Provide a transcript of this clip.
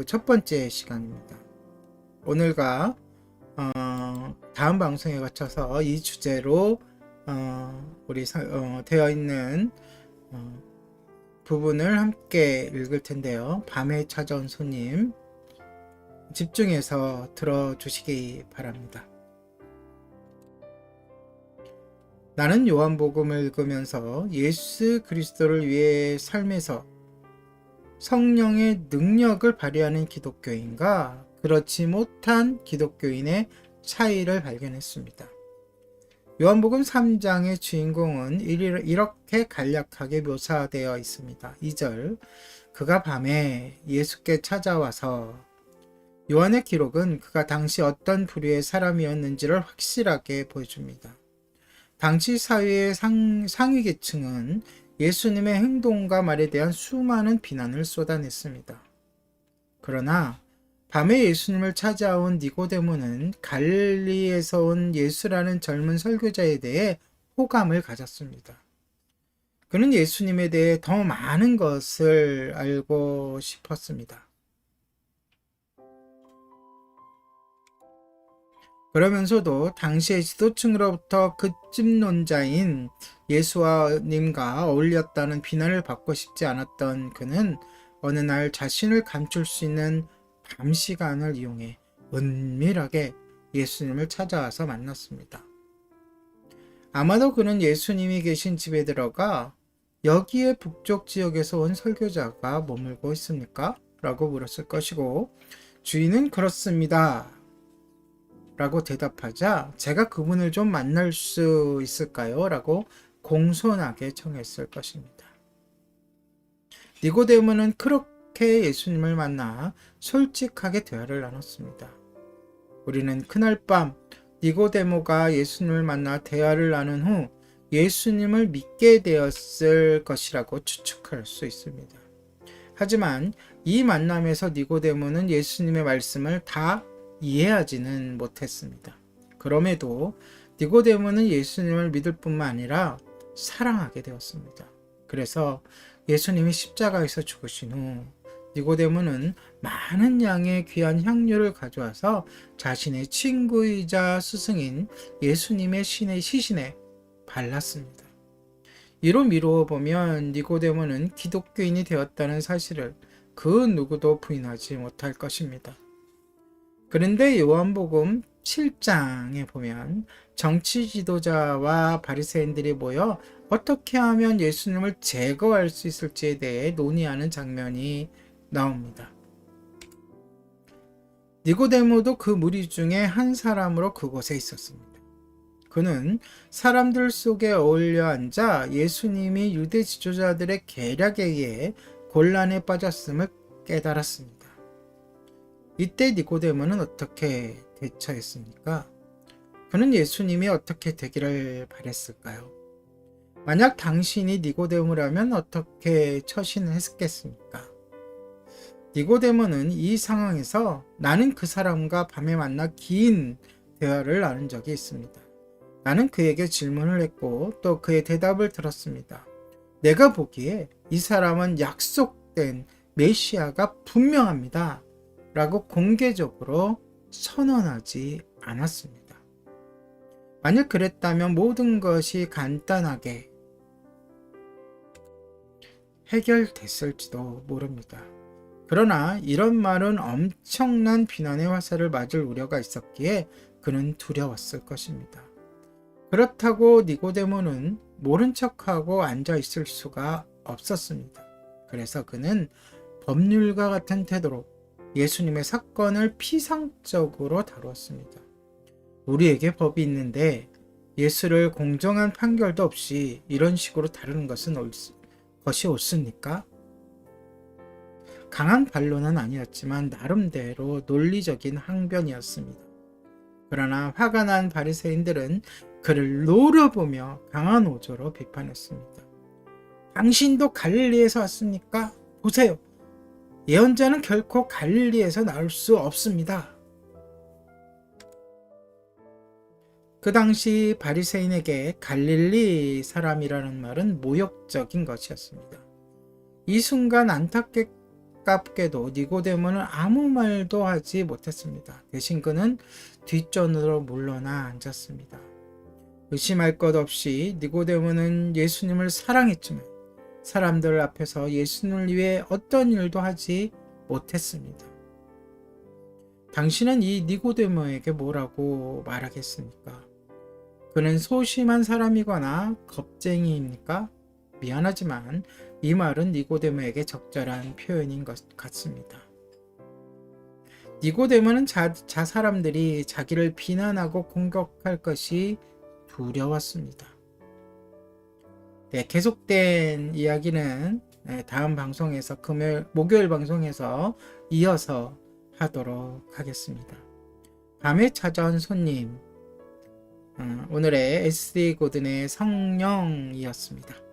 그 첫 번째 시간입니다. 오늘과 어, 다음 방송에 거쳐서 이 주제로 어, 우리 사- 어, 되어 있는 어, 부분을 함께 읽을 텐데요. 밤에 찾아온 손님 집중해서 들어주시기 바랍니다. 나는 요한복음을 읽으면서 예수 그리스도를 위해 삶에서 성령의 능력을 발휘하는 기독교인과 그렇지 못한 기독교인의 차이를 발견했습니다. 요한복음 3장의 주인공은 이렇게 간략하게 묘사되어 있습니다. 2절 그가 밤에 예수께 찾아와서 요한의 기록은 그가 당시 어떤 부류의 사람이었는지를 확실하게 보여줍니다. 당시 사회의 상, 상위 계층은 예수님의 행동과 말에 대한 수많은 비난을 쏟아냈습니다. 그러나 밤에 예수님을 찾아온 니고데모는 갈릴리에서 온 예수라는 젊은 설교자에 대해 호감을 가졌습니다. 그는 예수님에 대해 더 많은 것을 알고 싶었습니다. 그러면서도 당시의 지도층으로부터 급집론자인 예수님과 어울렸다는 비난을 받고 싶지 않았던 그는 어느 날 자신을 감출 수 있는 밤 시간을 이용해 은밀하게 예수님을 찾아와서 만났습니다. 아마도 그는 예수님이 계신 집에 들어가 여기에 북쪽 지역에서 온 설교자가 머물고 있습니까? 라고 물었을 것이고 주인은 그렇습니다. 라고 대답하자 제가 그분을 좀 만날 수 있을까요? 라고 공손하게 청했을 것입니다. 니고데모는 그렇게 예수님을 만나 솔직하게 대화를 나눴습니다. 우리는 그날 밤 니고데모가 예수님을 만나 대화를 나눈 후 예수님을 믿게 되었을 것이라고 추측할 수 있습니다. 하지만 이 만남에서 니고데모는 예수님의 말씀을 다 이해하지는 못했습니다. 그럼에도 니고데모는 예수님을 믿을 뿐만 아니라 사랑하게 되었습니다. 그래서 예수님이 십자가에서 죽으신 후 니고데모는 많은 양의 귀한 향료를 가져와서 자신의 친구이자 스승인 예수님의 신의 시신에 발랐습니다. 이로 미루어 보면 니고데모는 기독교인이 되었다는 사실을 그 누구도 부인하지 못할 것입니다. 그런데 요한복음 7장에 보면 정치 지도자와 바리새인들이 모여 어떻게 하면 예수님을 제거할 수 있을지에 대해 논의하는 장면이 나옵니다. 니고데모도 그 무리 중에 한 사람으로 그곳에 있었습니다. 그는 사람들 속에 어울려 앉아 예수님이 유대 지도자들의 계략에 의해 곤란에 빠졌음을 깨달았습니다. 이때 니고데모는 어떻게 대처했습니까? 그는 예수님이 어떻게 되기를 바랬을까요? 만약 당신이 니고데모라면 어떻게 처신을 했겠습니까? 니고데모는 이 상황에서 나는 그 사람과 밤에 만나 긴 대화를 나눈 적이 있습니다. 나는 그에게 질문을 했고 또 그의 대답을 들었습니다. 내가 보기에 이 사람은 약속된 메시아가 분명합니다. 라고 공개적으로 선언하지 않았습니다. 만약 그랬다면 모든 것이 간단하게 해결됐을지도 모릅니다. 그러나 이런 말은 엄청난 비난의 화살을 맞을 우려가 있었기에 그는 두려웠을 것입니다. 그렇다고 니고데모는 모른 척하고 앉아 있을 수가 없었습니다. 그래서 그는 법률가 같은 태도로 예수님의 사건을 피상적으로 다루었습니다. 우리에게 법이 있는데 예수를 공정한 판결도 없이 이런 식으로 다루는 것은 옳, 것이 옳습니까? 강한 반론은 아니었지만 나름대로 논리적인 항변이었습니다. 그러나 화가 난 바리새인들은 그를 노려보며 강한 오조로 비판했습니다. 당신도 갈릴리에서 왔습니까? 보세요. 예언자는 결코 갈릴리에서 나올 수 없습니다. 그 당시 바리새인에게 갈릴리 사람이라는 말은 모욕적인 것이었습니다. 이 순간 안타깝게도 니고데모는 아무 말도 하지 못했습니다. 대신 그는 뒷전으로 물러나 앉았습니다. 의심할 것 없이 니고데모는 예수님을 사랑했지만 사람들 앞에서 예수님을 위해 어떤 일도 하지 못했습니다. 당신은 이 니고데모에게 뭐라고 말하겠습니까? 그는 소심한 사람이거나 겁쟁이입니까? 미안하지만 이 말은 니고데모에게 적절한 표현인 것 같습니다. 니고데모는 자, 자 사람들이 자기를 비난하고 공격할 것이 두려웠습니다. 네, 계속된 이야기는 네, 다음 방송에서 금요일, 목요일 방송에서 이어서 하도록 하겠습니다. 밤에 찾아온 손님, 어, 오늘의 SD 고든의 성령이었습니다.